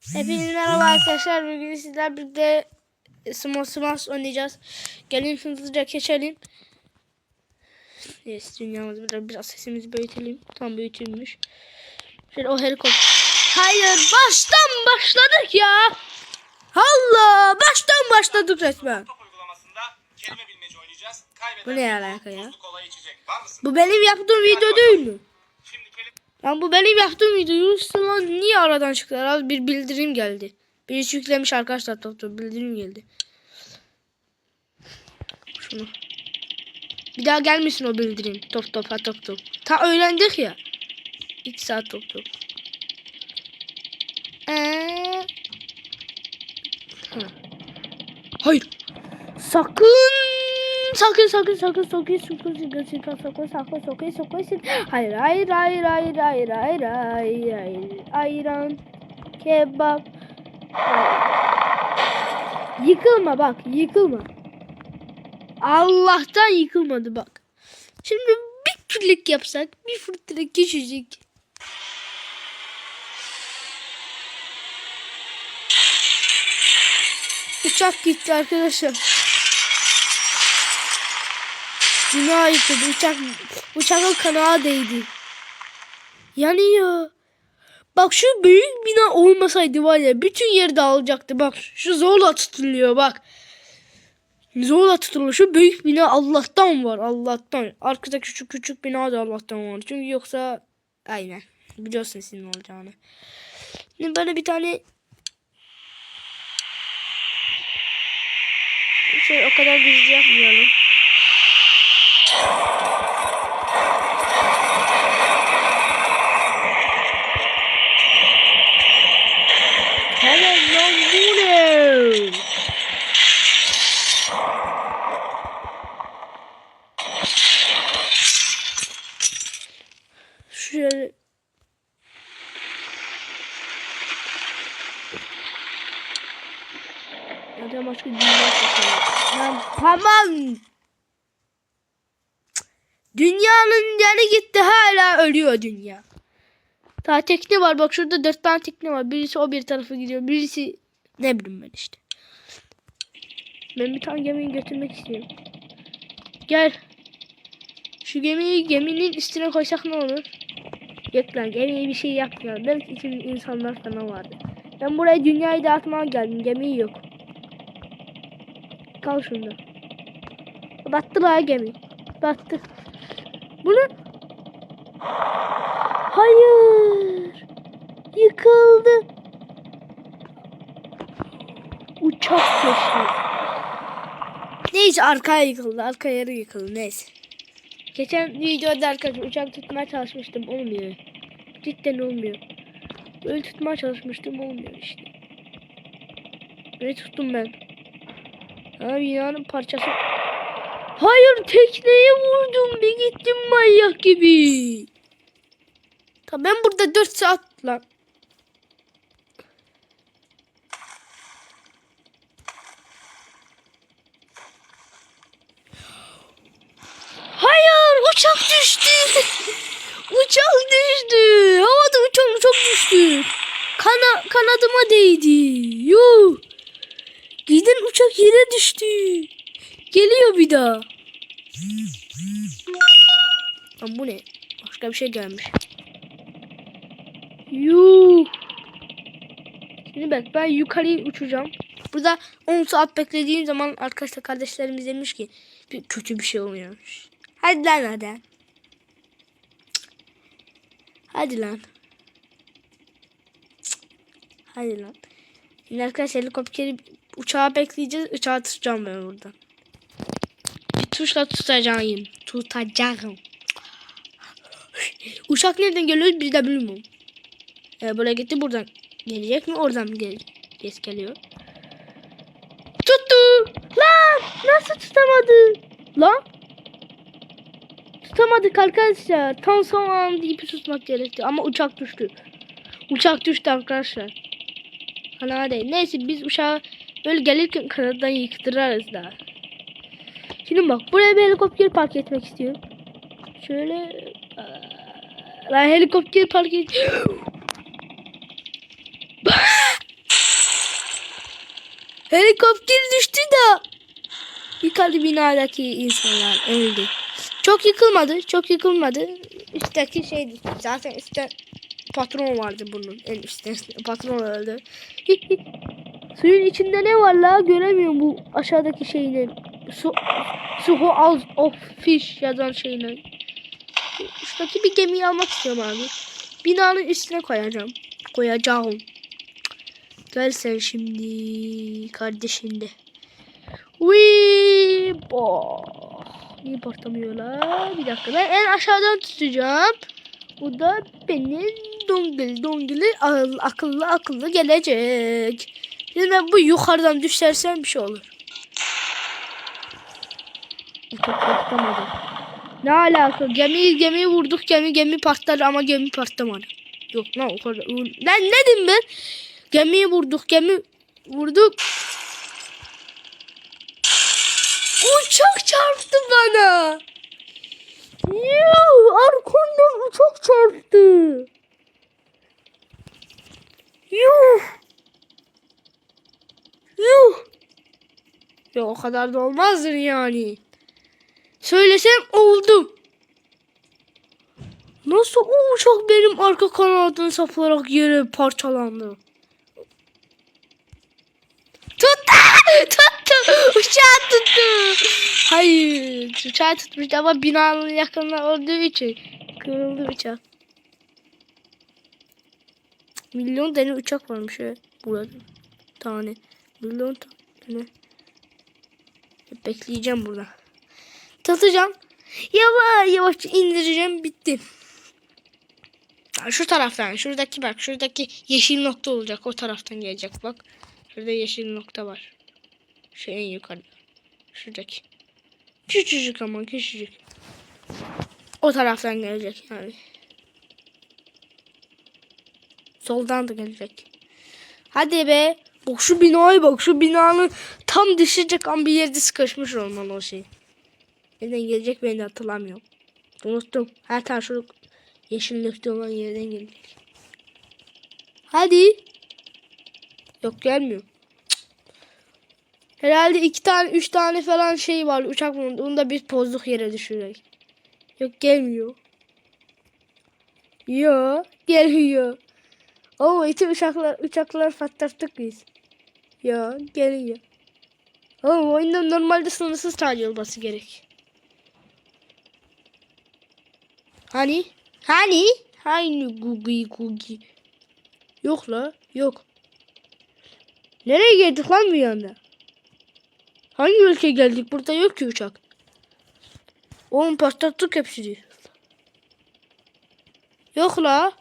Hepinize merhaba arkadaşlar. Bugün sizler birlikte Small Smash oynayacağız. Gelin hızlıca geçelim. Yes, dünyamızı biraz, biraz sesimizi büyütelim. Tam büyütülmüş. Şöyle o helikopter. Hayır baştan başladık ya. Allah baştan başladık resmen. Bu ne alaka ya? Bu benim yaptığım video değil mi? Lan bu benim yaptığım video. Lan niye aradan çıktılar? Az bir bildirim geldi. Birisi yüklemiş arkadaşlar top top bildirim geldi. Şunu. Bir daha gelmesin o bildirim. Top top ha top top. Ta öğrendik ya. 2 saat top top. Ee... Ha. Hayır. Sakın sakın sakın sakın sakın sakın sakın sakın sakın sakın sakın sakın hayır hayır hayır hayır hayır hayır hayır hayır ayran kebap yıkılma bak yıkılma Allah'tan yıkılmadı bak şimdi bir klik yapsak bir fırtına geçecek uçak gitti arkadaşlar Bina yıkıldı. Uçak, uçakın kanağı değdi. Yanıyor. Bak şu büyük bina olmasaydı var ya bütün yer dağılacaktı. Bak şu zorla tutuluyor bak. Zorla tutuluyor. Şu büyük bina Allah'tan var. Allah'tan. Arkada küçük küçük bina da Allah'tan var. Çünkü yoksa aynen. Biliyorsun sizin olacağını. Şimdi böyle bir tane şey o kadar gizli yapmayalım. Tamam lan bu ne? Şöyle Adam başka tamam. Dünyanın yanı gitti hala ölüyor dünya. Daha tekne var bak şurada dört tane tekne var. Birisi o bir tarafa gidiyor. Birisi ne bileyim ben işte. Ben bir tane gemiyi götürmek istiyorum. Gel. Şu gemiyi geminin üstüne koysak ne olur? Yok lan gemiye bir şey yapmıyor. Belki için insanlar falan vardı. Ben buraya dünyayı dağıtmaya geldim. Gemi yok. Kal şunda. Battı la gemi. Battı. Bunu Hayır. Yıkıldı. Uçak düştü. Neyse arkaya yıkıldı. Arka yarı yıkıldı. Neyse. Geçen videoda arkadaşlar uçak tutmaya çalışmıştım. Olmuyor. Cidden olmuyor. Böyle tutmaya çalışmıştım. Olmuyor işte. Böyle tuttum ben. Ha binanın parçası. Hayır tekneye vurdum. Bir gittim manyak gibi. Tamam ben burada 4 saat lan. Hayır uçak düştü. uçak düştü. Havada uçan uçak düştü. Kana, kanadıma değdi. Yuh. Giden uçak yere düştü. Geliyor bir daha. Lan bu ne? Başka bir şey gelmiş. Yuh. Şimdi bak ben yukarıya uçacağım. Burada 10 saat beklediğim zaman arkadaşlar kardeşlerimiz demiş ki bir kötü bir şey oluyormuş. Hadi lan hadi. Hadi lan. Hadi lan. Şimdi arkadaşlar helikopteri uçağı bekleyeceğiz. Uçağı tutacağım ben buradan. Tuşla tutacağım. Tutacağım. Uçak nereden geliyor biz de bilmiyorum. Ee, buraya gitti buradan. Gelecek mi? Oradan mı gel Yes geliyor. Tuttu. Lan nasıl tutamadı? Lan. Tutamadık arkadaşlar. Tam son anda ipi tutmak gerekti. Ama uçak düştü. Uçak düştü arkadaşlar. Fena değil. Neyse biz uçağı böyle gelirken kanattan yıktırarız daha. Şimdi bak buraya bir helikopter park etmek istiyorum. Şöyle Ben helikopter park et. Helikopter düştü da yukarı binadaki insanlar öldü. Çok yıkılmadı. Çok yıkılmadı. Üstteki şeydi. Zaten üstte patron vardı bunun. En üstte patron öldü. Suyun içinde ne var la? Göremiyorum bu aşağıdaki şeyin. Su, su out of fish yazan şeyin. Şuradaki bir gemiyi almak istiyorum abi. Binanın üstüne koyacağım. Koyacağım. Gel sen şimdi kardeşinde. Wii bo. Niye patlamıyor la? Bir dakika ben en aşağıdan tutacağım. Bu da benim dongil dongili akıllı, akıllı gelecek. Şimdi ben bu yukarıdan düşersem bir şey olur. Çok patlamadı. Ne alaka? Gemiyi gemiyi vurduk gemi gemi patladı ama gemi patlamadı. Yok lan o kadar. Lan ne dedim ben? Gemiyi vurduk gemi vurduk. Uçak çarptı bana. Yuh, arkamdan uçak çarptı. Yuh. Yuh. Ya o kadar da olmazdır yani. Söylesem oldum. Nasıl o uçak benim arka kanadını saplarak yere parçalandı? Tuttu! Tuttu! Uçağı tuttu! Hayır, uçağı tutmuş ama binanın yakınında olduğu için kırıldı uçak. Milyon tane uçak varmış ya burada. Tane. Milyon tane. Bekleyeceğim burada. Tatacağım. Yavaş yavaş indireceğim. Bitti. Şu taraftan. Şuradaki bak. Şuradaki yeşil nokta olacak. O taraftan gelecek bak. Şurada yeşil nokta var. Şu en yukarıda. Şuradaki. Küçücük ama küçücük. O taraftan gelecek yani. Soldan da gelecek. Hadi be. Bak şu binaya bak. Şu binanın tam düşecek an bir yerde sıkışmış olmalı o şey. Nereden gelecek ben de hatırlamıyorum. Unuttum. Her tane şu yeşillikte olan yerden gelecek. Hadi. Yok gelmiyor. Herhalde iki tane, üç tane falan şey var uçak bulundu. Onu da bir pozluk yere düşürecek. Yok gelmiyor. Yok gelmiyor. Oo iki uçaklar uçaklar patlattık biz. Ya geliyor. Oğlum oyunda normalde sınırsız tane olması gerek. Hani? Hani? Hani gugi gugi. Yok la yok. Nereye geldik lan bir anda? Hangi ülkeye geldik? Burada yok ki uçak. Oğlum patlattık hepsini. Yok la.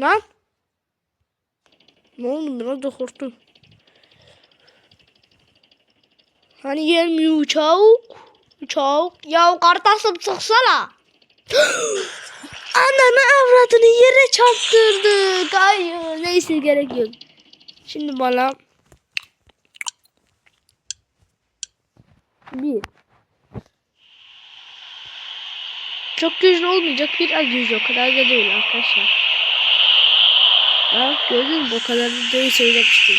Lan. Ne oldu biraz da korktum. Hani gelmiyor uçak. Uçak. Ya kardeşim çıksana. Ananı avradını yere çarptırdık. Hayır. Neyse gerek yok. Şimdi bana bir çok güçlü olmayacak bir güçlü o kadar da değil arkadaşlar. Ya gördün mü o kadar da değil söylemiştim.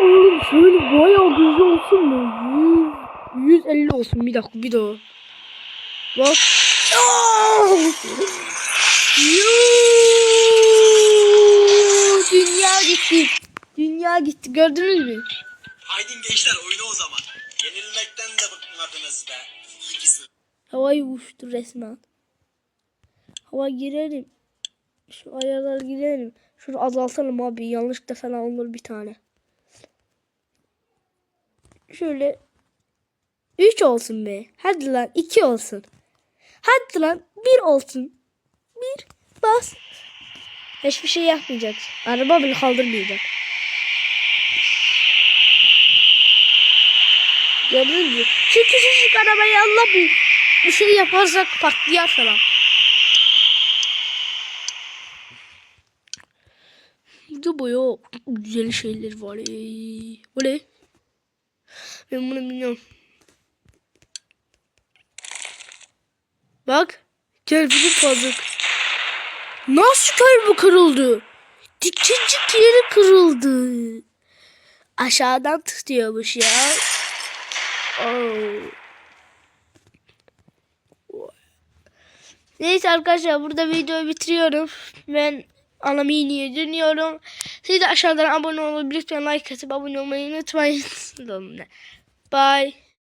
Oğlum şöyle bayağı güzel olsun mu? 100, 150 olsun bir dakika bir daha. Bak. Aa! Yuuu! Dünya gitti. Dünya gitti gördünüz mü? Haydin gençler oyunu o zaman. Yenilmekten de bıkmadınız be. İkisi. Havayı uçtu resmen. Hava girelim. Şu ayarlar girelim. Şunu azaltalım abi. Yanlışlıkla falan olur bir tane. Şöyle 3 olsun be. Hadi lan 2 olsun. Hadi lan 1 olsun. 1 bas. Hiçbir şey yapmayacak. Araba bile kaldırmayacak. Gördünüz mü? Şu küçücük arabayı Allah bu. Bir şey yaparsak patlayar falan. burada bayağı güzel şeyler var. Ey. O ne? Ben bunu bilmiyorum. Bak. Telefonu kazık. Nasıl köy bu kırıldı? Dikincik yeri kırıldı. Aşağıdan tutuyormuş ya. Oh. Neyse arkadaşlar burada videoyu bitiriyorum. Ben Alamini'ye dönüyorum. Siz de aşağıdan abone olabilir. Lütfen like atıp abone olmayı unutmayın. Bye.